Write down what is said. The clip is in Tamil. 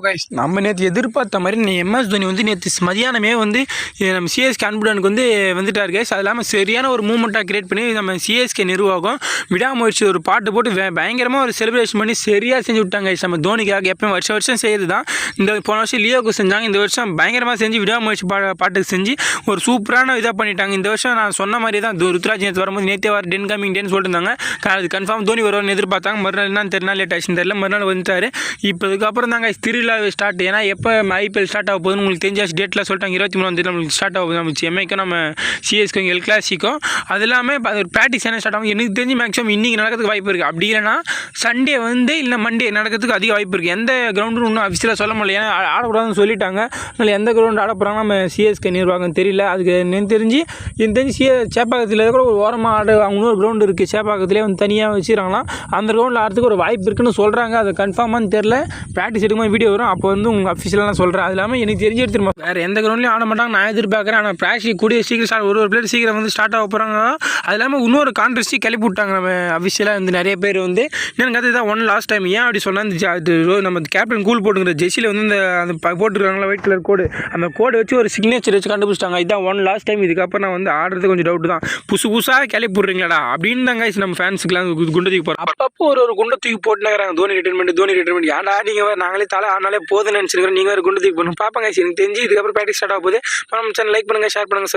கைஸ் நம்ம நேற்று எதிர்பார்த்த மாதிரி நீ எம்எஸ் தோனி வந்து நேற்று மதியானமே வந்து நம்ம சிஎஸ்கே அன்புடனுக்கு வந்து வந்துட்டார் கைஸ் அது இல்லாமல் சரியான ஒரு மூமெண்ட்டாக கிரியேட் பண்ணி நம்ம சிஎஸ்கே நிர்வாகம் விடாமுயற்சி ஒரு பாட்டு போட்டு பயங்கரமாக ஒரு செலிப்ரேஷன் பண்ணி சரியாக செஞ்சு விட்டாங்க guys. நம்ம தோனிக்காக எப்பயும் வருஷம் வருஷம் செய்யுது தான் இந்த போன வருஷம் லியோக்கு செஞ்சாங்க இந்த வருஷம் பயங்கரமாக செஞ்சு விடாமுயற்சி பா பாட்டுக்கு செஞ்சு ஒரு சூப்பரான இதாக பண்ணிட்டாங்க. இந்த வருஷம் நான் சொன்ன மாதிரி தான் ருத்ராஜ் நேற்று வரும்போது நேற்றே வர டென் கமிங் டேன்னு சொல்லிட்டு இருந்தாங்க. அது கன்ஃபார்ம் தோனி வருவார்னு எதிர்பார்த்தாங்க. மறுநாள் என்னன்னு தெரியல லேட் ஆச்சுன்னு தெரியல. மறுநாள் வந்துட்டார். இப்போ இதுக்கப்புறம் தாங்க திருவிழா ஸ்டார்ட் ஏன்னா எப்போ ஐபிஎல் ஸ்டார்ட் ஆக போகுதுன்னு உங்களுக்கு தெரிஞ்சாச்சு டேட்டில் சொல்லிட்டாங்க. இருபத்தி மூணாம் தேதி நம்மளுக்கு ஸ்டார்ட் ஆகும் நம்ம சென்னைக்கும் நம்ம சிஎஸ்க்கும் எல் கிளாசிக்கும் அது இல்லாமல் இப்போ அது ப்ராக்டிஸ் என்ன ஸ்டார்ட் ஆகும்? எனக்கு தெரிஞ்சு மேக்ஸிமம் இன்றைக்கி நடக்கிறதுக்கு வாய்ப்பு இருக்குது அப்படி இல்லைன்னா சண்டே வந்து இல்லை மண்டே நடக்கிறதுக்கு அதிக வாய்ப்பு இருக்குது எந்த கிரவுண்டும் இன்னும் அஃபிஷியலாக சொல்ல முடியல. ஏன்னா ஆடக்கூடாதுன்னு சொல்லிட்டாங்க. அதனால் எந்த கிரவுண்ட் ஆட போகிறாங்க நம்ம சிஎஸ்கே நிர்வாகம் தெரியல. அதுக்கு எனக்கு தெரிஞ்சு எனக்கு தெரிஞ்சு சிஏ சேப்பாக்கத்தில் கூட ஒரு ஓரமாக ஆட அவங்க ஒரு கிரவுண்டு இருக்குது சேப்பாக்கத்திலே வந்து தனியாக வச்சுருக்காங்களாம். அந்த கிரவுண்டில் ஆடுறதுக்கு ஒரு வாய்ப்பு இருக்குன்னு சொல்கிறாங்க அது கன்ஃபார்மானு தெரில ப்ராக்டிஸ் எடுக்கும்போது வீடியோ வரும். அப்போ வந்து உங்கள் அஃபிஷியலாக நான் சொல்கிறேன் அது இல்லாமல் எனக்கு தெரிஞ்சு எடுத்துருமா வேறு எந்த கிரௌண்ட்லையும் ஆட மாட்டாங்க. நான் எதிர்பார்க்குறேன். ஆனால் ப்ராக்டிஸ் கூடிய சீக்கிரம் ஸ்டார்ட் ஒரு ஒரு பிளேயர் சீக்கிரம் வந்து ஸ்டார்ட் ஆக போகிறாங்க அது இல்லாமல் இன்னொரு கான்ட்ரஸ்டி கிளப்பி விட்டாங்க நம்ம அஃபிஷியலாக வந்து நிறைய பேர் வந்து. என்னன்னு அதுதான் ஒன் லாஸ்ட் டைம் ஏன் அப்படி சொன்னால் இந்த ரோ- நம்ம கேப்டன் கூல் போட்டுங்கிற ஜெர்சியில் வந்து இந்த அந்த போட்டுருக்காங்களா போட்டிருக்காங்களா ஒயிட் கலர் கோடு அந்த கோடு வச்சு ஒரு சிக்னேச்சர் வச்சு கண்டுபிடிச்சிட்டாங்க. இதுதான் ஒன் லாஸ்ட் டைம் இதுக்கப்புறம் நான் வந்து ஆடுறது கொஞ்சம் டவுட் தான். புதுசு புதுசாக கிளப்பி விட்றீங்களாடா? அப்படின்னு தான் guys நம்ம ஃபேன்ஸுக்குலாம் குண்டு தூக்கி போகிறோம் அப்பப்போ ஒரு ஒரு குண்டை தூக்கி போட்டுனாங்க தோனி ரிட்டர்மெண்ட் தோனி ரிட்டர்மெண்ட் ஏன்டா நீங்கள் நாங்களே தலை அதனாலே போதும்னு நினச்சிருக்கிறோம் நீங்கள் ஒரு குண்டு தூக்கி போகணும் பார்ப்பாங்க எனக்கு தெரிஞ்சு இதுக்கப்புறம் ப்ராக்டிஸ் ஸ்டார்ட் ஆக போகுது. நம்ம சேனல் லைக் பண்ணுங்கள் ஷேர் பண்ணுங்கள்